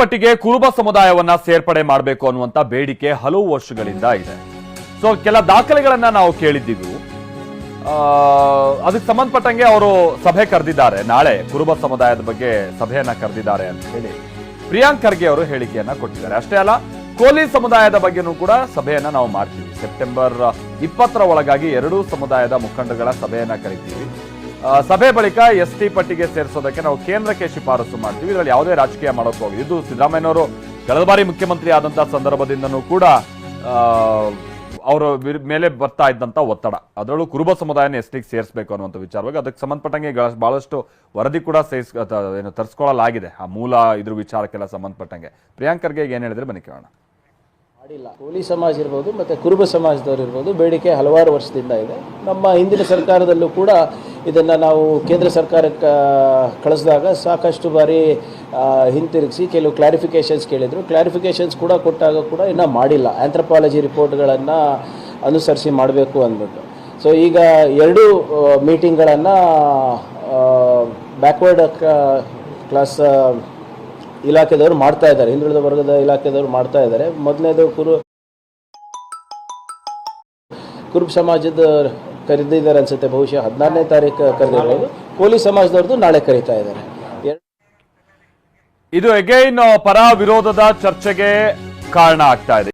ಪಟ್ಟಿಗೆ ಕುರುಬ ಸಮುದಾಯವನ್ನ ಸೇರ್ಪಡೆ ಮಾಡಬೇಕು ಅನ್ನುವಂತ ಬೇಡಿಕೆ ಹಲವು ವರ್ಷಗಳಿಂದ ಇದೆ. ಸೊ ಕೆಲ ದಾಖಲೆಗಳನ್ನ ನಾವು ಕೇಳಿದ್ದೀವಿ. ಅದಕ್ಕೆ ಸಂಬಂಧಪಟ್ಟಂಗೆ ಅವರು ಸಭೆ ಕರೆದಿದ್ದಾರೆ. ನಾಳೆ ಕುರುಬ ಸಮುದಾಯದ ಬಗ್ಗೆ ಸಭೆಯನ್ನ ಕರೆದಿದ್ದಾರೆ ಅಂತ ಹೇಳಿ ಪ್ರಿಯಾಂಕ್ ಖರ್ಗೆ ಅವರು ಹೇಳಿಕೆಯನ್ನ ಕೊಟ್ಟಿದ್ದಾರೆ. ಅಷ್ಟೇ ಅಲ್ಲ, ಕೋಲಿ ಸಮುದಾಯದ ಬಗ್ಗೆನೂ ಕೂಡ ಸಭೆಯನ್ನ ನಾವು ಮಾಡ್ತೀವಿ. ಸೆಪ್ಟೆಂಬರ್ ಇಪ್ಪತ್ತರ ಒಳಗಾಗಿ ಎರಡೂ ಸಮುದಾಯದ ಮುಖಂಡಗಳ ಸಭೆಯನ್ನ ಕರಿತೀವಿ. ಸಭೆ ಬಳಿಕ ಎಸ್ ಟಿ ಪಟ್ಟಿಗೆ ಸೇರಿಸೋದಕ್ಕೆ ನಾವು ಕೇಂದ್ರಕ್ಕೆ ಶಿಫಾರಸು ಮಾಡ್ತೀವಿ. ಇದರಲ್ಲಿ ಯಾವುದೇ ರಾಜಕೀಯ ಮಾಡೋಕೆ ಹೋಗಿ ಇದು ಸಿದ್ದರಾಮಯ್ಯನವರು ಕಳೆದ ಬಾರಿ ಮುಖ್ಯಮಂತ್ರಿ ಆದಂತಹ ಸಂದರ್ಭದಿಂದನೂ ಕೂಡ ಅವರ ವಿರ್- ಮೇಲೆ ಬರ್ತಾ ಇದ್ದಂತ ಒತ್ತಡ. ಅದರಲ್ಲೂ ಕುರುಬ ಸಮುದಾಯನ ಎಸ್ ಟಿಗೆ ಸೇರಿಸಬೇಕು ಅನ್ನುವಂಥ ವಿಚಾರವಾಗಿ ಅದಕ್ಕೆ ಸಂಬಂಧಪಟ್ಟಂಗೆ ಬಹಳಷ್ಟು ವರದಿ ಕೂಡ ಸೇರಿಸ್ ಏನು ತರಿಸ್ಕೊಳ್ಳಲಾಗಿದೆ. ಆ ಮೂಲ ಇದ್ರ ವಿಚಾರಕ್ಕೆಲ್ಲ ಸಂಬಂಧಪಟ್ಟಂಗೆ. ಪ್ರಿಯಾಂಕರ್ಗೆ ಏನ್ ಹೇಳಿದ್ರೆ ಬನ್ನಿ ಕೇಳೋಣ. ಮಾಡಿಲ್ಲ. ಕೋಲಿ ಸಮಾಜ ಇರ್ಬೋದು, ಮತ್ತು ಕುರುಬ ಸಮಾಜದವರು ಇರ್ಬೋದು, ಬೇಡಿಕೆ ಹಲವಾರು ವರ್ಷದಿಂದ ಇದೆ. ನಮ್ಮ ಹಿಂದಿನ ಸರ್ಕಾರದಲ್ಲೂ ಕೂಡ ಇದನ್ನು ನಾವು ಕೇಂದ್ರ ಸರ್ಕಾರಕ್ಕೆ ಕಳಿಸಿದಾಗ ಸಾಕಷ್ಟು ಬಾರಿ ಹಿಂತಿರುಗಿಸಿ ಕೆಲವು ಕ್ಲಾರಿಫಿಕೇಷನ್ಸ್ ಕೇಳಿದರು. ಕ್ಲಾರಿಫಿಕೇಷನ್ಸ್ ಕೂಡ ಕೊಟ್ಟಾಗ ಕೂಡ ಇನ್ನೂ ಮಾಡಿಲ್ಲ. ಆ್ಯಂಥ್ರಪಾಲಜಿ ರಿಪೋರ್ಟ್ಗಳನ್ನು ಅನುಸರಿಸಿ ಮಾಡಬೇಕು ಅಂದ್ಬಿಟ್ಟು. ಸೊ ಈಗ ಎರಡು ಮೀಟಿಂಗ್ಗಳನ್ನು ಬ್ಯಾಕ್ವರ್ಡ್ ಕ್ಲಾಸ್ ಇಲಾಖೆದವರು ಮಾಡ್ತಾ ಇದ್ದಾರೆ. ಹಿಂದುಳಿದ ವರ್ಗದ ಇಲಾಖೆದವರು ಮಾಡ್ತಾ ಇದ್ದಾರೆ. ಮೊದಲನೇದು ಕುರು, ಕುರುಬ್ ಸಮಾಜದ ಕರೆದಿದ್ದಾರೆ ಅನ್ಸುತ್ತೆ. ಬಹುಶಃ ಹದಿನಾರನೇ ತಾರೀಕು ಕರೆದಿರ್ಬೋದು. ಕೋಲಿ ಸಮಾಜದವ್ರದ್ದು ನಾಳೆ ಕರೀತಾ ಇದ್ದಾರೆ. ಇದು ಅಗೈನ್ ಪರ ವಿರೋಧದ ಚರ್ಚೆಗೆ ಕಾರಣ ಆಗ್ತಾ ಇದೆ.